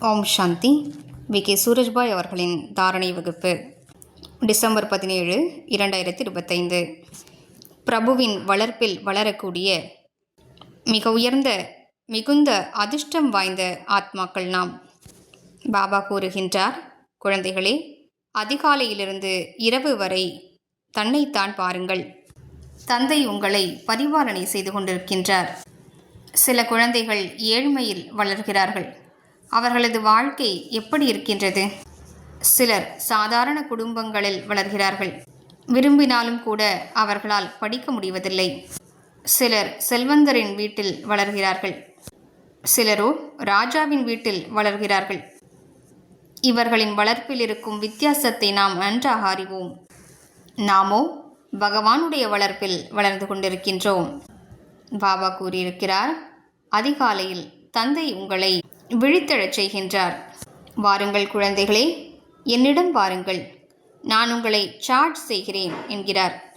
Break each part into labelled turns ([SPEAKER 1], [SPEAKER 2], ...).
[SPEAKER 1] Om Shanti. We. K. Surajbhai அவர்களின் தாரணை வகுப்பு டிசம்பர் பதினேழு இரண்டாயிரத்தி இருபத்தைந்து பிரபுவின் வளர்ப்பில் வளரக்கூடிய மிக உயர்ந்த மிகுந்த அதிர்ஷ்டம் வாய்ந்த ஆத்மாக்கள் நாம். பாபா கூறுகின்றார் குழந்தைகளே அதிகாலையிலிருந்து இரவு வரை தன்னைத்தான் பாருங்கள். தந்தை உங்களை பரிபாலனை செய்து கொண்டிருக்கின்றார். சில குழந்தைகள் ஏழ்மையில் வளர்கிறார்கள். அவர்களது வாழ்க்கை எப்படி இருக்கின்றது? சிலர் சாதாரண குடும்பங்களில் வளர்கிறார்கள். விரும்பினாலும் கூட அவர்களால் படிக்க முடிவதில்லை. சிலர் செல்வந்தரின் வீட்டில் வளர்கிறார்கள். சிலரோ ராஜாவின் வீட்டில் வளர்கிறார்கள். இவர்களின் வளர்ப்பில் இருக்கும் வித்தியாசத்தை நாம் நன்றாக அறிவோம். நாமோ பகவானுடைய வளர்ப்பில் வளர்ந்து கொண்டிருக்கின்றோம். பாபா கூறியிருக்கிறார் அதிகாலையில் தந்தை உங்களை விழித்தெழச் செய்கின்றார். வாருங்கள் குழந்தைகளே என்னிடம் வாருங்கள். நான் உங்களை சார்ஜ் செய்கிறேன் என்கிறார்.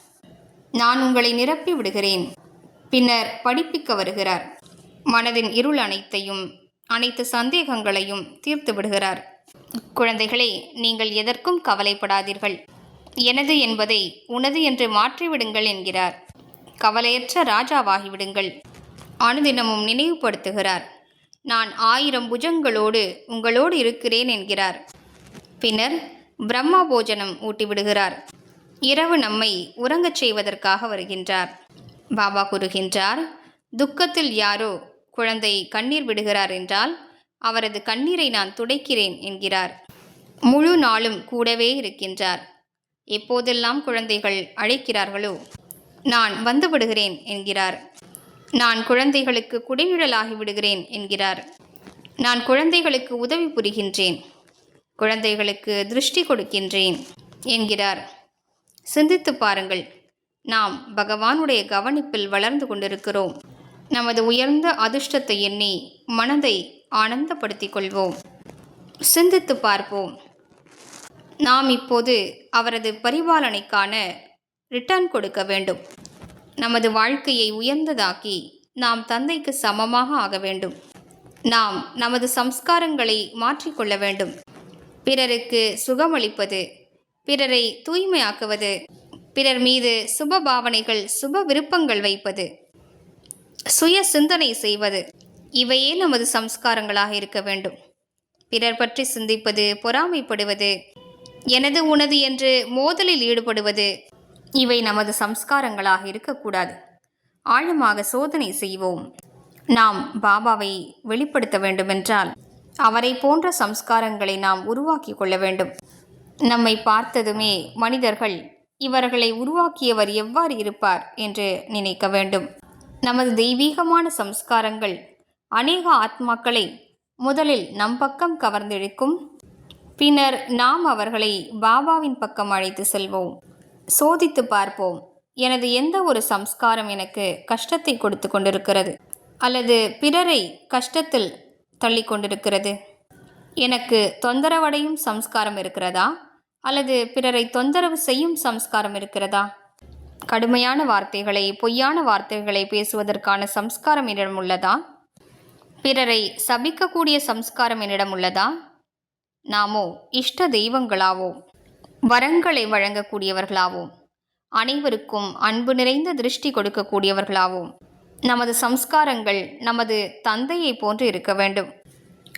[SPEAKER 1] நான் உங்களை நிரப்பி விடுகிறேன். பின்னர் படிப்பிக்க வருகிறார். மனதின் இருள் அனைத்தையும் அனைத்து சந்தேகங்களையும் தீர்த்து விடுகிறார். குழந்தைகளே நீங்கள் எதற்கும் கவலைப்படாதீர்கள். எனது என்பதை உனது என்று மாற்றிவிடுங்கள் என்கிறார். கவலையற்ற ராஜாவாகிவிடுங்கள். அனுதினமும் நினைவுபடுத்துகிறார். நான் ஆயிரம் புஜங்களோடு உங்களோடு இருக்கிறேன் என்கிறார். பின்னர் பிரம்மா போஜனம் ஊட்டிவிடுகிறார். இரவு நம்மை உறங்கச் செய்வதற்காக வருகின்றார். பாபா கூறுகின்றார் துக்கத்தில் யாரோ குழந்தை கண்ணீர் விடுகிறார் என்றால் அவரது கண்ணீரை நான் துடைக்கிறேன் என்கிறார். முழு நாளும் கூடவே இருக்கின்றார். எப்போதெல்லாம் குழந்தைகள் அழைக்கிறார்களோ நான் வந்து விடுகிறேன் என்கிறார். நான் குழந்தைகளுக்கு குடிநிழலாகி விடுகிறேன் என்கிறார். நான் குழந்தைகளுக்கு உதவி புரிகின்றேன். குழந்தைகளுக்கு திருஷ்டி கொடுக்கின்றேன் என்கிறார். சிந்தித்து பாருங்கள். நாம் பகவானுடைய கவனிப்பில் வளர்ந்து கொண்டிருக்கிறோம். நமது உயர்ந்த அதிர்ஷ்டத்தை எண்ணி மனதை ஆனந்தப்படுத்திக் கொள்வோம். சிந்தித்து பார்ப்போம். நாம் இப்போது அவரது பரிபாலனைக்கான ரிட்டர்ன் கொடுக்க வேண்டும். நமது வாழ்க்கையை உயர்ந்ததாக்கி நாம் தந்தைக்கு சமமாக ஆக வேண்டும். நாம் நமது சம்ஸ்காரங்களை மாற்றிக்கொள்ள வேண்டும். பிறருக்கு சுகமளிப்பது பிறரை தூய்மையாக்குவது பிறர் மீது சுப பாவனைகள் சுப விருப்பங்கள் வைப்பது சுய சிந்தனை செய்வது இவையே நமது சம்ஸ்காரங்களாக இருக்க வேண்டும். பிறர் பற்றி சிந்திப்பது பொறாமைப்படுவது எனது உனது என்று மோதலில் ஈடுபடுவது இவை நமது சம்ஸ்காரங்களாக இருக்கக்கூடாது. ஆழமாக சோதனை செய்வோம். நாம் பாபாவை வெளிப்படுத்த வேண்டுமென்றால் அவரை போன்ற சம்ஸ்காரங்களை நாம் உருவாக்கி கொள்ள வேண்டும். நம்மை பார்த்ததுமே மனிதர்கள் இவர்களை உருவாக்கியவர் எவ்வாறு இருப்பார் என்று நினைக்க வேண்டும். நமது தெய்வீகமான சம்ஸ்காரங்கள் அநேக ஆத்மாக்களை முதலில் நம் பக்கம் கவர்ந்திழுக்கும் பின்னர் நாம் அவர்களை பாபாவின் பக்கம் அழைத்து செல்வோம். சோதித்து பார்ப்போம். எனது எந்த ஒரு சம்ஸ்காரம் எனக்கு கஷ்டத்தை கொடுத்து கொண்டிருக்கிறது? அல்லது பிறரை கஷ்டத்தில் தள்ளி கொண்டிருக்கிறது? எனக்கு தொந்தரவடையும் சம்ஸ்காரம் இருக்கிறதா? அல்லது பிறரை தொந்தரவு செய்யும் சம்ஸ்காரம் இருக்கிறதா? கடுமையான வார்த்தைகளை பொய்யான வார்த்தைகளை பேசுவதற்கான சம்ஸ்காரம் என்னிடம் உள்ளதா? பிறரை சபிக்கக்கூடிய சம்ஸ்காரம் என்னிடம் உள்ளதா? நாமோ இஷ்ட தெய்வங்களாவோம் வரங்களை வழங்கக்கூடியவர்களாவோம். அனைவருக்கும் அன்பு நிறைந்த திருஷ்டி கொடுக்கக்கூடியவர்களாவோம். நமது சம்ஸ்காரங்கள் நமது தந்தையை போன்று இருக்க வேண்டும்.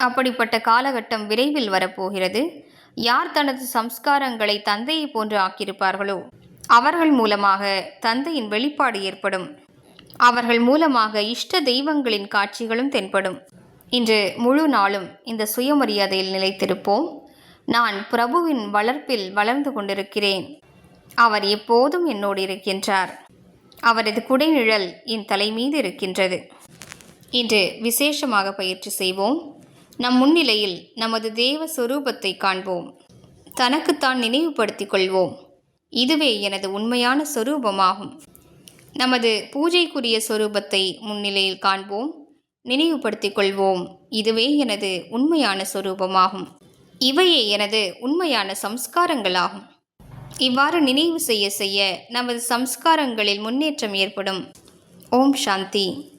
[SPEAKER 1] அப்படிப்பட்ட காலகட்டம் விரைவில் வரப்போகிறது. யார் தனது சம்ஸ்காரங்களை தந்தையை போன்று ஆக்கியிருப்பார்களோ அவர்கள் மூலமாக தந்தையின் வெளிப்பாடு ஏற்படும். அவர்கள் மூலமாக இஷ்ட தெய்வங்களின் காட்சிகளும் தென்படும். இன்று முழு நாளும் இந்த சுயமரியாதையில் நிலைத்திருப்போம். நான் பிரபுவின் வளர்ப்பில் வளர்ந்து கொண்டிருக்கிறேன். அவர் எப்போதும் என்னோடு இருக்கின்றார். அவரது குடைநிழல் என் தலை மீது இருக்கின்றது. இன்று விசேஷமாக பயிற்சி செய்வோம். நம் முன்னிலையில் நமது தேவ சொரூபத்தை காண்போம். தனக்குத்தான் நினைவுபடுத்திக் கொள்வோம். இதுவே எனது உண்மையான சொரூபமாகும். நமது பூஜைக்குரிய சொரூபத்தை முன்னிலையில் காண்போம். நினைவுபடுத்திக் கொள்வோம். இதுவே எனது உண்மையான சொரூபமாகும். இவையே எனது உண்மையான சம்ஸ்காரங்களாகும். இவ்வாறு நினைவு செய்ய செய்ய நமது சம்ஸ்காரங்களில் முன்னேற்றம் ஏற்படும். ஓம் சாந்தி.